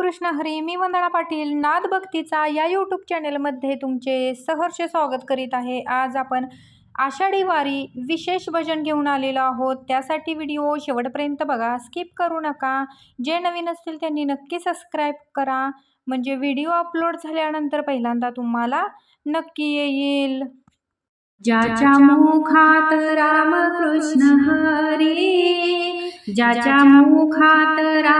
कृष्ण हरी मी वंदना पाटील नाद भक्तीचा या यूट्यूब चॅनेलमध्ये तुमचे सहर्ष स्वागत करीत आहे. आज आपण आषाढी वारी विशेष भजन घेऊन आलेलो आहोत. त्यासाठी व्हिडिओ शेवटपर्यंत बघा. स्किप करू नका. जे नवीन असतील त्यांनी नक्की सबस्क्राईब करा. म्हणजे व्हिडिओ अपलोड झाल्यानंतर पहिल्यांदा तुम्हाला नक्की येईल. ज्याच्या मुखात रामकृष्ण हरी ज्याच्या मुखात राम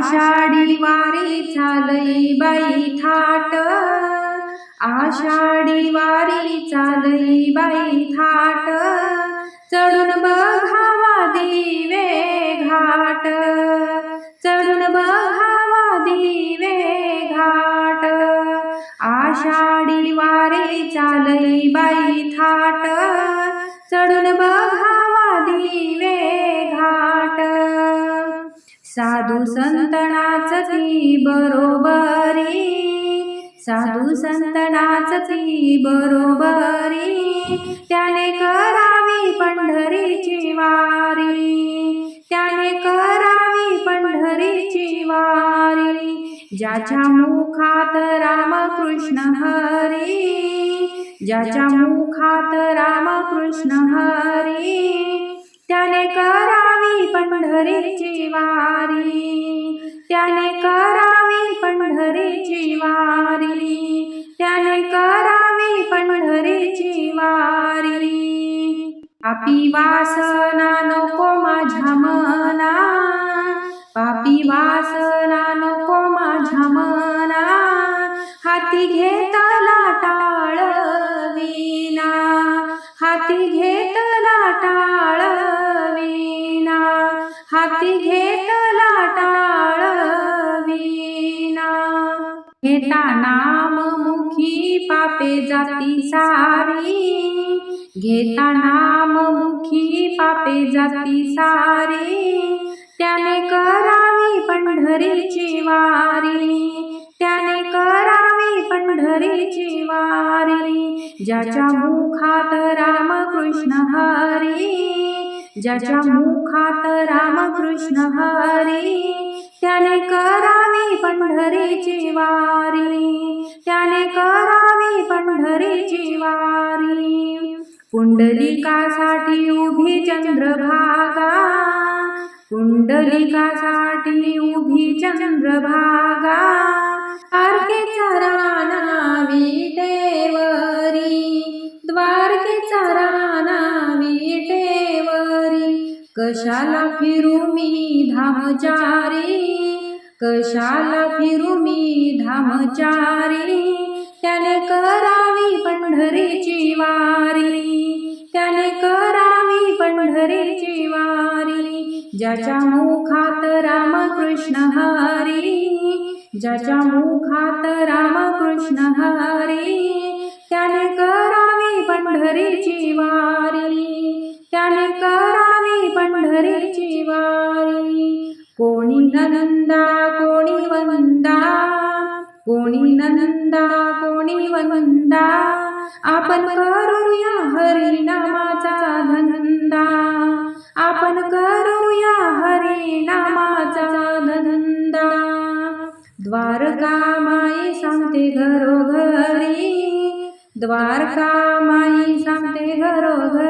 आषाढी वारी चालई बाई थाट. आषाढी वारी चालई बाई थाट. चढून बघावा दिवे घाट. चढून बघावा दिवे घाट. आषाढी वारी चालई बाई थाट. चढून बघा साधू संतनाच ती बरोबरी. साधू संतनाच ती बरोबरी. त्याने करावी पंढरीची वारी. त्याने करावी पंढरीची वारी. ज्याच्या मुखात रामकृष्ण हरी. ज्याच्या मुखात रामकृष्ण हरी. त्याने कर करावी पंढरीची वारी. त्याने करावी पंढरीची वारी. त्याने करावी पंढरीची वारी. पापी वासना नको माझ्या मना. पापी वासना नको माझ्या मना. हाती घेतला टाळ विना हाती घेतला टाळ घेता नाम मुखी पापे जाती सारी. घेता नाम मुखी पापे जाती सारी. त्याने करावी पंढरीची वारी. त्याने करावी पंढरीची वारी. ज्याच्या मुखात रामकृष्ण हरी. ज्याच्या मुखात रामकृष्ण हरी. त्याने करावी पंढरीची वारी. त्याने करावी पंढरीची वारी. पुंडलिकासाठी उभी चंद्रभागा. पुंडलिकासाठी उभी चंद्रभागा. अर्के चरणावी ते कशाला फिरू मी धामचारी? कशाला फिरू मी धामचारी? त्याने करावी पंढरीची वारी. त्याने करावी पंढरीची वारी. ज्याच्या मुखात रामकृष्ण हरी ज्याच्या मुखात रामकृष्ण हरी त्याने करावी पंढरीची वारी. त्याने करावी पंढरीची वारी. कोणी नंदा कोणी वंदा. कोणी नंदा कोणी वंदा. आपण करूया हरिनामाचा धंदा. आपण करूया हरिनामाचा धंदा. द्वारका माई सांगते घरोघरी. द्वारका माई सांगते घरोघरी.